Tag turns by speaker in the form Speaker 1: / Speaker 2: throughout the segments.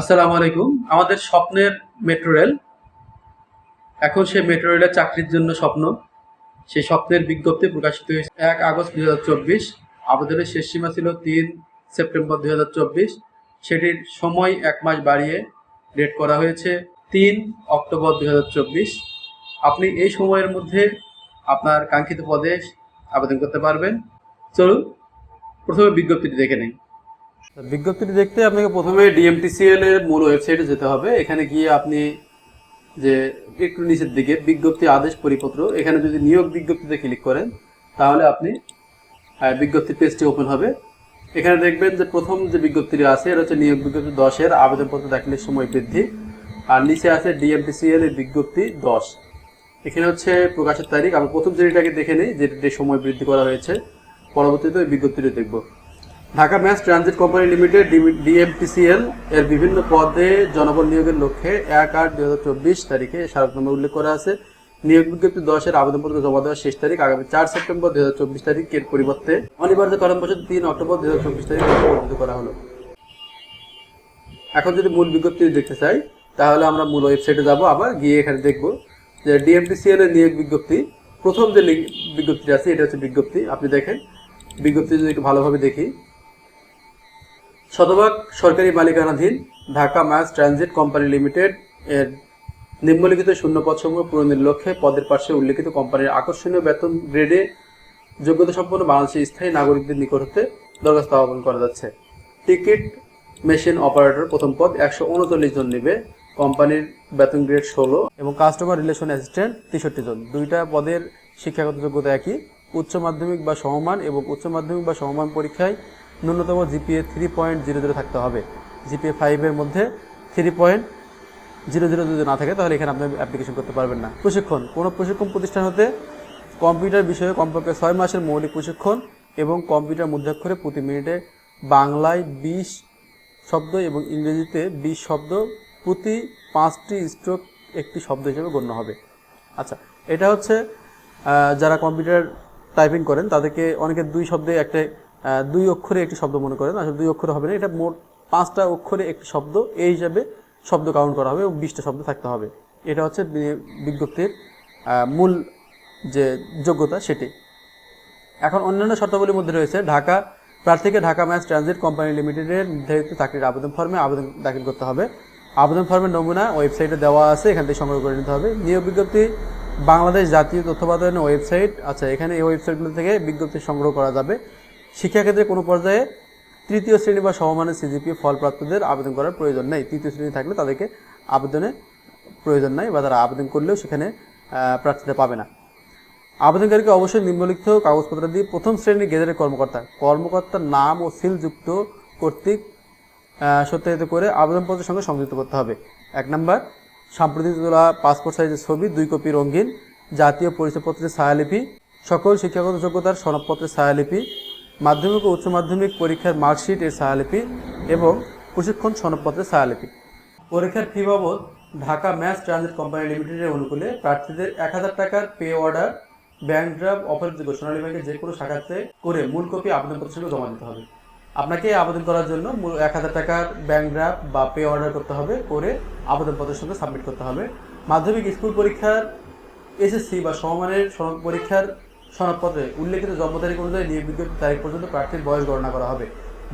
Speaker 1: আসসালামু আলাইকুম। আমাদের স্বপ্নের মেট্রো রেল। এখন সে মেট্রো রেলের চাকরির জন্য স্বপ্ন। সেই স্বপ্নের বিজ্ঞপ্তি প্রকাশিত হয়েছে এক আগস্ট দুই হাজার চব্বিশ। আবেদনের শেষ সীমা ছিল তিন সেপ্টেম্বর দুই হাজার চব্বিশ। সেটির সময় এক মাস বাড়িয়ে ডেট করা হয়েছে তিন অক্টোবর দুই হাজার চব্বিশ। আপনি এই সময়ের মধ্যে আপনার কাঙ্ক্ষিত পদে আবেদন করতে পারবেন। চলুন, প্রথমে বিজ্ঞপ্তিটি দেখে নিন বিজ্ঞপ্তিটি দেখতে আপনাকে প্রথমে ডিএমটিসিএল এর মূল ওয়েবসাইটে যেতে হবে। এখানে গিয়ে আপনি যে একটু নিচের দিকে বিজ্ঞপ্তি আদেশ পরিপত্র, এখানে যদি নিয়োগ বিজ্ঞপ্তিতে ক্লিক করেন, তাহলে আপনি বিজ্ঞপ্তি পেজটি ওপেন হবে। এখানে দেখবেন যে প্রথম যে বিজ্ঞপ্তিটি আছে, এটা হচ্ছে নিয়োগ বিজ্ঞপ্তি দশের আবেদনপত্র দাখিলের সময় বৃদ্ধি। আর নিচে আছে ডিএমটিসিএল এর বিজ্ঞপ্তি দশ। এখানে হচ্ছে প্রকাশের তারিখ। আমরা প্রথম শ্রেণীটাকে দেখে নিই, যেটিতে সময় বৃদ্ধি করা হয়েছে, পরবর্তীতে ওই বিজ্ঞপ্তিটি দেখব। Dhaka mass transit company limited DMTCL এর বিভিন্ন পদে জনবল নিয়োগের লক্ষ্যে এক আট দুই হাজার চব্বিশ তারিখে স্মারকনামা উল্লেখ করা আছে। নিয়োগ বিজ্ঞপ্তি দশের আবেদনপত্র জমা দেওয়ার শেষ তারিখ আগামী চার সেপ্টেম্বর দুই হাজার চব্বিশ তারিখের পরিবর্তে। অনিবার্য কারণ বছর তিন অক্টোবর দুই হাজার চব্বিশ তারিখ করা হলো। এখন যদি মূল বিজ্ঞপ্তি দেখতে চাই, তাহলে আমরা মূল ওয়েবসাইটে যাব, আবার গিয়ে এখানে দেখব যে ডিএমটিসিএল এর নিয়োগ বিজ্ঞপ্তি, প্রথম যে বিজ্ঞপ্তিটা আছে, এটা হচ্ছে বিজ্ঞপ্তি। আপনি দেখেন, বিজ্ঞপ্তি যদি একটু ভালোভাবে দেখি। শতভাগ সরকারি মালিকানাধীন Dhaka mass transit company limited এর নিম্নলিখিত শূন্য পদসমূহ পূরণের লক্ষ্যে পদের পাশে উল্লেখিত কোম্পানির আকর্ষণীয় বেতন গ্রেডে যোগ্যতা সম্পন্ন বাংলাদেশের স্থায়ী নাগরিকদের নিকট হতে দরখাস্ত আহ্বান করা যাচ্ছে। টিকিট মেশিন অপারেটর প্রথম পদ একশো উনচল্লিশ জন নেবে। কোম্পানির বেতন গ্রেড ষোলো এবং কাস্টমার রিলেশন অ্যাসিস্ট্যান্ট তেষট্টি জন। দুইটা পদের শিক্ষাগত যোগ্যতা একই। উচ্চ মাধ্যমিক বা সমমান এবং উচ্চ মাধ্যমিক বা সমমান পরীক্ষায় ন্যূনতম GPA three point zero zero থাকতে হবে। জিপিএ ফাইভের মধ্যে থ্রি পয়েন্ট জিরো জিরো যদি না থাকে, তাহলে এখানে আপনি অ্যাপ্লিকেশন করতে পারবেন না। প্রশিক্ষণ, কোনো প্রশিক্ষণ প্রতিষ্ঠান হতে কম্পিউটার বিষয়ে কমপক্ষে ছয় মাসের মৌলিক প্রশিক্ষণ এবং কম্পিউটার মুদ্রাক্ষরে প্রতি মিনিটে বাংলায় বিশ শব্দ এবং ইংরেজিতে বিশ শব্দ প্রতি পাঁচটি স্ট্রোক একটি শব্দ হিসেবে গণ্য হবে। আচ্ছা এটা হচ্ছে যারা কম্পিউটার টাইপিং করেন, তাদেরকে অনেকে দুই শব্দে একটা দুই অক্ষরে একটি শব্দ মনে করেন। আসলে দুই অক্ষরে হবে না, এটা মোট পাঁচটা অক্ষরে একটি শব্দ। এই হিসাবে শব্দ কাউন্ট করা হবে এবং বিশটা শব্দ থাকতে হবে। এটা হচ্ছে বিজ্ঞপ্তির মূল যে যোগ্যতা সেটি। এখন অন্যান্য শর্তাবলীর মধ্যে রয়েছে, ঢাকা প্রার্থীকে ঢাকা ম্যাচ ট্রানজিট কোম্পানি লিমিটেডের নির্ধারিত চাকরির আবেদন ফর্মে আবেদন দাখিল করতে হবে। আবেদন ফর্মের নমুনা ওয়েবসাইটে দেওয়া আছে, এখান থেকে সংগ্রহ করে নিতে হবে। নিয়োগ বিজ্ঞপ্তি, বাংলাদেশ জাতীয় তথ্য ওয়েবসাইট আচ্ছা এখানে এই ওয়েবসাইটগুলো থেকে বিজ্ঞপ্তি সংগ্রহ করা যাবে। শিক্ষাক্ষেত্রে কোনো পর্যায়ে তৃতীয় শ্রেণি বা সমমানের সিজিপি ফলপ্রাপ্তদের আবেদন করার প্রয়োজন নেই। তৃতীয় শ্রেণি থাকলে তাদেরকে আবেদনে প্রয়োজন নাই বা তারা আবেদন করলেও সেখানে প্রার্থীতা পাবে না। আবেদনকারীকে অবশ্যই নিম্নলিখিত কাগজপত্র দিয়ে প্রথম শ্রেণির গেজেটের কর্মকর্তা কর্মকর্তার নাম ও সিলযুক্ত কর্তৃক আহ, সত্যায়িত করে আবেদনপত্রের সঙ্গে সংযুক্ত করতে হবে। এক নম্বর সাম্প্রতিক তোলা পাসপোর্ট সাইজের ছবি দুই কপি রঙিন জাতীয় পরিচয়পত্রের ছায়ালিপি সকল শিক্ষাগত যোগ্যতার সনদপত্রের ছায়ালিপি মাধ্যমিক ও উচ্চ মাধ্যমিক পরীক্ষার মার্কশিট এর ছায়ালিপি এবং প্রশিক্ষণ সনদপত্রের ছায়ালিপি। পরীক্ষার ফি বাবদ ঢাকা ম্যাস ট্রানজিট কোম্পানি লিমিটেডের অনুকূলে প্রার্থীদের এক হাজার টাকার পে অর্ডার, ব্যাংক ড্রাফট অফারযোগ্য সোনালী ব্যাংকের যে কোনো শাখাতে করে মূল কপি আবেদনপত্রের সঙ্গে জমা দিতে হবে। আপনাকে আবেদন করার জন্য মূল এক হাজার টাকার ব্যাংক ড্রাফট বা পে অর্ডার করতে হবে করে আবেদনপত্রের সঙ্গে সাবমিট করতে হবে। মাধ্যমিক স্কুল পরীক্ষার এসএসসি বা সমমানের সনদ পরীক্ষার সনদপত্রে উল্লেখিত জন্ম তারিখ অনুযায়ী নিয়োগ বিজ্ঞপ্তি তারিখ পর্যন্ত প্রার্থীর বয়স গণনা করা হবে।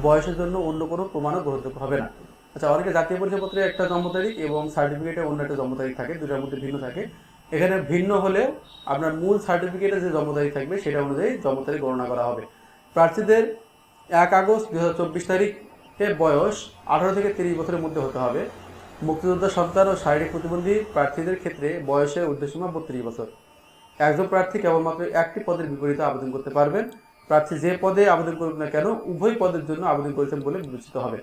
Speaker 1: বয়সের জন্য অন্য কোনো প্রমাণও গ্রহণযোগ্য হবে না। আচ্ছা অনেকে জাতীয় পরিচয়পত্রে একটা জন্ম তারিখ এবং সার্টিফিকেটে অন্য একটা জন্ম তারিখ থাকে দুটার মধ্যে ভিন্ন থাকে। এখানে ভিন্ন হলে আপনার মূল সার্টিফিকেটে যে জন্ম তারিখ থাকবে সেটা অনুযায়ী জন্ম তারিখ গণনা করা হবে। প্রার্থীদের এক আগস্ট দু হাজার চব্বিশ তারিখে বয়স আঠারো থেকে তিরিশ বছরের মধ্যে হতে হবে। মুক্তিযোদ্ধা সন্তান ও শারীরিক প্রতিবন্ধী প্রার্থীদের ক্ষেত্রে বয়সের ঊর্ধ্বসীমা বত্রিশ বছর। একজন প্রার্থী কেবলমাত্র একটি পদের বিপরীতে আবেদন করতে পারবেন। প্রার্থী যে পদে আবেদন করুক না কেন, উভয় পদের জন্য আবেদন করেছেন বলে বিবেচিত হবে।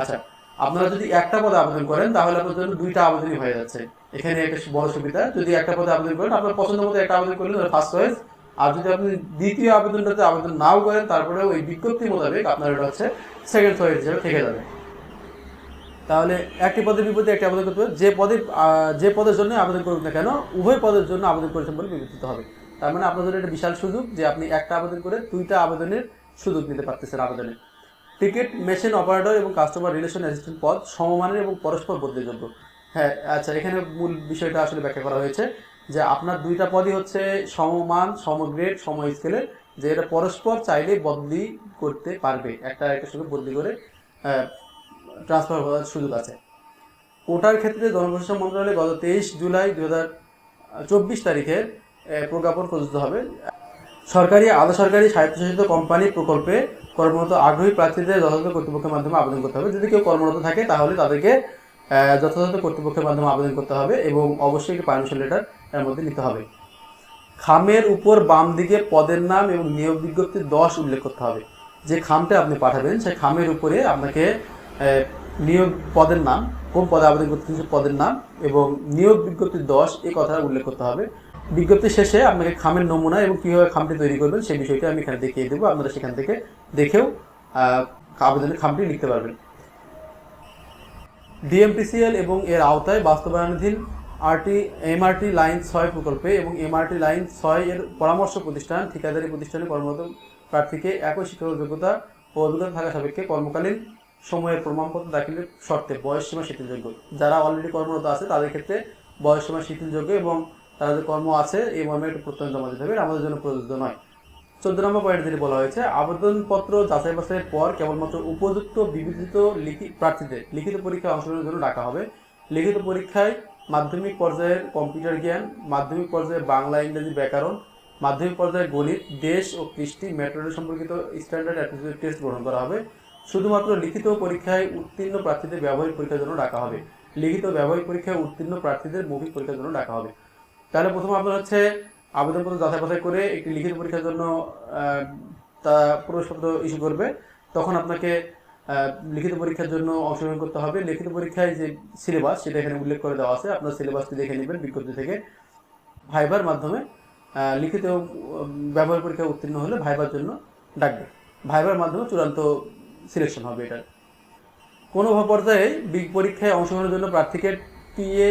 Speaker 1: আচ্ছা আপনারা যদি একটা পদে আবেদন করেন, তাহলে আপনার জন্য দুইটা আবেদনই হয়ে যাচ্ছে। এখানে একটা বড় সুবিধা, যদি একটা পদে আবেদন করেন, আপনার পছন্দ মতো একটা আবেদন করলেন ফার্স্ট চয়েস আর যদি আপনি দ্বিতীয় আবেদনটাতে আবেদন নাও করেন তারপরে ওই বিজ্ঞপ্তি মোতাবেক আপনার এটা হচ্ছে সেকেন্ড চয়েস হিসেবে থেকে যাবে। তাহলে একটি পদের বিপরীতে একটি আবেদন করতে হবে। যে পদে যে পদের জন্য আবেদন করুক না কেন, উভয় পদের জন্য আবেদন করেছেন বলে বিবেচিত হবে। তার মানে আপনাদের একটা বিশাল সুযোগ যে আপনি একটা আবেদন করে দুইটা আবেদনের সুযোগ নিতে পারতেছেন আবেদনে। টিকিট, মেশিন, অপারেটর এবং কাস্টমার রিলেশন অ্যাসিস্ট্যান্ট পদ সমমানের এবং পরস্পর বদলিযোগ্য। হ্যাঁ আচ্ছা এখানে মূল বিষয়টা আসলে ব্যাখ্যা করা হয়েছে যে আপনার দুইটা পদই হচ্ছে সমমান সমগ্রেড সম স্কেলের যে এটা পরস্পর চাইলে বদলি করতে পারবে। একটা একটা সঙ্গে বদলি করে ট্রান্সফার হওয়ার সুযোগ আছে। কোটার ক্ষেত্রে জনপ্রশাসন মন্ত্রণালয় গত তেইশ জুলাই দু হাজার চব্বিশ তারিখে আহ, প্রজ্ঞাপন প্রযোজিত হবে। সরকারি আধা সরকারি স্বায়ত্তশাসিত কোম্পানি প্রকল্পে কর্মরত আগ্রহী প্রার্থীদের যথাযথ কর্তৃপক্ষের মাধ্যমে আবেদন করতে হবে। যদি কেউ কর্মরত থাকে তাহলে তাদেরকে যথাযথ কর্তৃপক্ষের মাধ্যমে আবেদন করতে হবে এবং অবশ্যই একটি পারমিশন লেটার এর মধ্যে নিতে হবে। খামের উপর বাম দিকে পদের নাম এবং নিয়োগ বিজ্ঞপ্তি দশ উল্লেখ করতে হবে। যে খামটা আপনি পাঠাবেন সেই খামের উপরে আপনাকে নিয়োগ পদের নাম কোন পদে আবেদন করতে চান, সেই পদের নাম এবং নিয়োগ বিজ্ঞপ্তি দশ এই কথাটা উল্লেখ করতে হবে। বিজ্ঞপ্তি শেষে আপনাকে খামের নমুনা এবং কীভাবে খামটি তৈরি করবেন সেই বিষয়টি আমি এখানে দেখিয়ে দেবো। আপনারা সেখান থেকে দেখেও আবেদনের খামটি লিখতে পারবেন। ডিএমপিসিএল এবং এর আওতায় বাস্তবায়নাধীন আরটি এমআরটি লাইন ছয় প্রকল্পে এবং এমআরটি লাইন ছয় এর পরামর্শ প্রতিষ্ঠান ঠিকাদারি প্রতিষ্ঠানে কর্মরত প্রার্থীকে একই শিক্ষাগত যোগ্যতা ও অভিজ্ঞতা থাকা সাপেক্ষে কর্মকালীন সময়ের প্রমাণপত্র দাখিলের শর্তে বয়স সীমা শিথিলযোগ্য। যারা অলরেডি কর্মরত আছে, তাদের ক্ষেত্রে বয়স সীমা শিথিলযোগ্য এবং তারা যে কর্ম আছে, এই মর্মে একটু প্রত্যয়ন জমা দিতে হবে। আমাদের জন্য প্রযোজ্য নয়। চোদ্দ নম্বর পয়েন্ট যেটি বলা হয়েছে, আবেদনপত্র যাচাই বাছাইয়ের পর কেবলমাত্র উপযুক্ত বিবেচিত লিখিত প্রার্থীদের লিখিত পরীক্ষায় অংশগ্রহণের জন্য ডাকা হবে। লিখিত পরীক্ষায় মাধ্যমিক পর্যায়ের কম্পিউটার জ্ঞান, মাধ্যমিক পর্যায়ে বাংলা, ইংরেজি ব্যাকরণ, মাধ্যমিক পর্যায়ে গণিত, দেশ ও কৃষ্টি মেট্রোল সম্পর্কিত স্ট্যান্ডার্ড অ্যাপ্টিটিউড টেস্ট গ্রহণ করা হবে। শুধুমাত্র লিখিত পরীক্ষায় উত্তীর্ণ প্রার্থীদের ব্যবহারিক পরীক্ষার জন্য ডাকা হবে। লিখিত ব্যবহারিক পরীক্ষায় উত্তীর্ণ প্রার্থীদের মৌখিক পরীক্ষার জন্য ডাকা হবে। তাহলে প্রথম আপনার হচ্ছে আবেদনপত্র যাচাই বাছাই করে একটি লিখিত পরীক্ষার জন্য তা প্রবেশপত্র ইস্যু করবে। তখন আপনাকে লিখিত পরীক্ষার জন্য অংশগ্রহণ করতে হবে। লিখিত পরীক্ষায় যে সিলেবাস, সেটা এখানে উল্লেখ করে দেওয়া আছে। আপনার সিলেবাসটি দেখে নেবেন বিজ্ঞপ্তি থেকে। ভাইবার মাধ্যমে লিখিত ব্যবহার পরীক্ষায় উত্তীর্ণ হলে ভাইবার জন্য ডাকবে। ভাইবার মাধ্যমে চূড়ান্ত সিলেকশন হবে এটার। কোনো পর্যায়ে বিগ পরীক্ষায় অংশগ্রহণের জন্য প্রার্থীকে টিএ,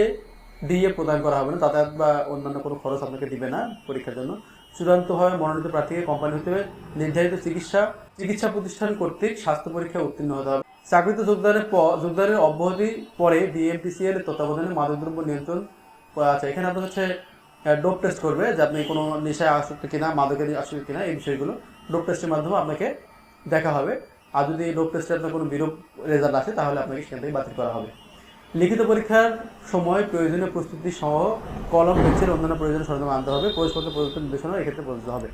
Speaker 1: ডিএ প্রদান করা হবে না যাতায়াত বা অন্যান্য কোনো খরচ আপনাকে দিবে না পরীক্ষার জন্য। চূড়ান্তভাবে মনোনীত প্রার্থীকে কোম্পানি হতে হবে। নির্ধারিত চিকিৎসা চিকিৎসা প্রতিষ্ঠান কর্তৃক স্বাস্থ্য পরীক্ষায় উত্তীর্ণ হতে হবে। চাকরিতে যোগদানের পর যোগদানের অব্যাহতি পরে ডিএমপিসিএল তত্ত্বাবধানে মাদকদ্রব্য নিয়ন্ত্রণ করা আছে। এখানে আপনার হচ্ছে ডোপ টেস্ট করবে যে আপনি কোনো নেশায় আসক্ত কিনা মাদকের আসক্ত কিনা, এই বিষয়গুলো ডোপ টেস্টের মাধ্যমে আপনাকে দেখা হবে। আর যদি ডোপ টেস্টে আপনার কোনো বিরূপ রেজাল্ট আসে, তাহলে আপনাকে সেখান থেকে বাতিল করা হবে। লিখিত পরীক্ষার সময় প্রয়োজনীয় প্রস্তুতি সহ কলম, পেন্সিল, অন্যান্য প্রয়োজনীয় সরঞ্জাম আনতে হবে। প্রবেশপত্র প্রদত্ত নির্দেশনা এক্ষেত্রে প্রযোজ্য হবে।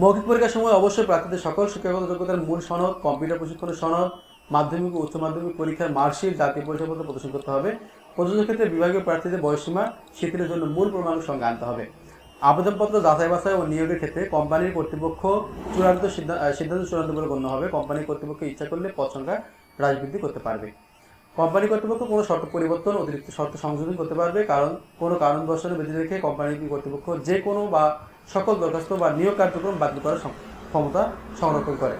Speaker 1: মৌখিক পরীক্ষার সময় অবশ্যই প্রার্থীদের সকল শিক্ষাগত যোগ্যতার মূল সনদ, কম্পিউটার প্রশিক্ষণের সনদ, মাধ্যমিক ও উচ্চ মাধ্যমিক পরীক্ষার মার্কশিট, জাতীয় পরিচয়পত্র প্রদর্শন করতে হবে। প্রযোজ্য ক্ষেত্রে বিভাগীয় প্রার্থীদের বয়সীমা শিথিলের জন্য মূল প্রমাণের সঙ্গে আনতে হবে। আবেদনপত্র যাচাই বাছাই ও নিয়োগের ক্ষেত্রে কোম্পানির কর্তৃপক্ষ চূড়ান্ত সিদ্ধা- সিদ্ধান্ত চূড়ান্ত বলে গণ্য হবে। কোম্পানির কর্তৃপক্ষ ইচ্ছা করলে পদ সংখ্যা হ্রাস বৃদ্ধি করতে পারবে। কোম্পানি কর্তৃপক্ষ কোনো শর্ত পরিবর্তন, অতিরিক্ত শর্ত সংশোধন করতে পারবে। কারণ, কোনো কারণ দর্শনে বেঁধে রেখে কোম্পানি কর্তৃপক্ষ যে কোনো বা সকল দরখাস্ত বা নিয়োগ কার্যক্রম বাতিল করার ক্ষমতা সংরক্ষণ করে।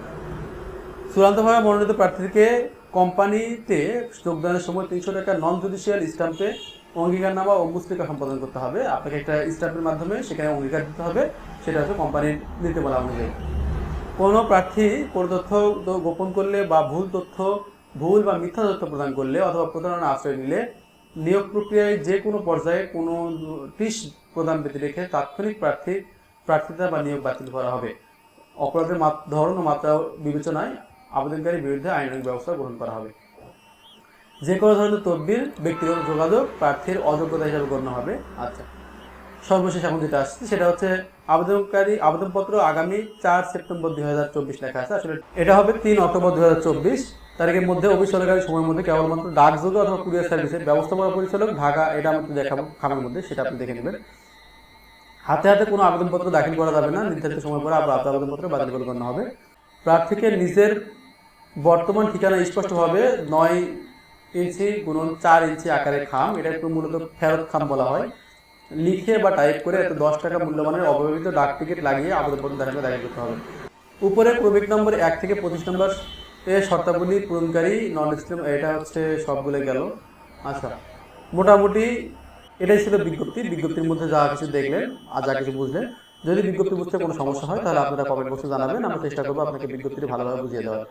Speaker 1: চূড়ান্তভাবে মনোনীত প্রার্থীকে কোম্পানিতে যোগদানের সময় তিনশো টাকা নন জুডিশিয়াল স্ট্যাম্পে অঙ্গীকারনামা ও মুসলিকা সম্পাদন করতে হবে। আপনাকে একটা স্টাফের মাধ্যমে সেখানে অঙ্গীকার দিতে হবে, সেটা হচ্ছে কোম্পানির নীতিমালা অনুযায়ী। কোনো প্রার্থী কোনো তথ্য গোপন করলে বা ভুল তথ্য, ভুল বা মিথ্যা তথ্য প্রদান করলে অথবা প্রতারণা আশ্রয় নিলে নিয়োগ প্রক্রিয়ায় যে কোনো পর্যায়ে কোনো ত্রিশ প্রদান ব্যতি রেখে তাৎক্ষণিক প্রার্থী, প্রার্থিতা বা নিয়োগ বাতিল করা হবে। অপরাধের ধরন ও মাত্রা বিবেচনায় আবেদনকারীর বিরুদ্ধে আইনানুগ ব্যবস্থা গ্রহণ করা হবে। যে কোনো ধরনের তদবির ব্যক্তিগত যোগাযোগ প্রার্থীর অযোগ্যতা হিসাবে গণ্য হবে। আচ্ছা। সর্বশেষ এখন যেটা আসছে সেটা হচ্ছে আবেদনকারী আবেদনপত্র আগামী চার সেপ্টেম্বর দুই হাজার চব্বিশ লেখা আছে। আসলে এটা হবে তিন অক্টোবর দুই হাজার চব্বিশ। তারিখের মধ্যে অফিস চলাকালীন সময়ের মধ্যে কেবলমাত্র ডাকযোগে অথবা কুরিয়ার সার্ভিসের ব্যবস্থাপনা পরিচালক ঢাকা এটা আমাদের দেখাবো খামের মধ্যে সেটা আপনি দেখে নেবেন। হাতে হাতে কোনো আবেদনপত্র দাখিল করা যাবে না নির্ধারিত সময় পরে আবার আপনার আবেদনপত্র বাতিল করে গণ্য হবে। প্রার্থীকে নিজের বর্তমান ঠিকানা স্পষ্টভাবে নয় ইঞ্চি গুণন চার ইঞ্চি আকারের খাম এটা একটু মূলত ফেরত খাম বলা হয়। লিখে বা টাইপ করে এত দশ টাকা মূল্যমানের অব্যবহৃত ডাক টিকিট লাগিয়ে আবেদনপত্র দাখিল দাখিল করতে হবে। উপরে প্রবেশ নম্বর এক থেকে পঁচিশ নম্বর এর শর্তাবলী পূরণকারী নন ইসলাম এটা হচ্ছে সবগুলো গেল। আচ্ছা মোটামুটি এটাই ছিল বিজ্ঞপ্তি। বিজ্ঞপ্তির মধ্যে যা কিছু দেখলেন আর যা কিছু বুঝলেন, যদি বিজ্ঞপ্তি বুঝতে কোনো সমস্যা হয়, তাহলে আপনারা কমেন্ট বক্সে জানাবেন, আমরা চেষ্টা করব আপনাকে বিজ্ঞপ্তিটি ভালোভাবে বুঝিয়ে দেওয়ার।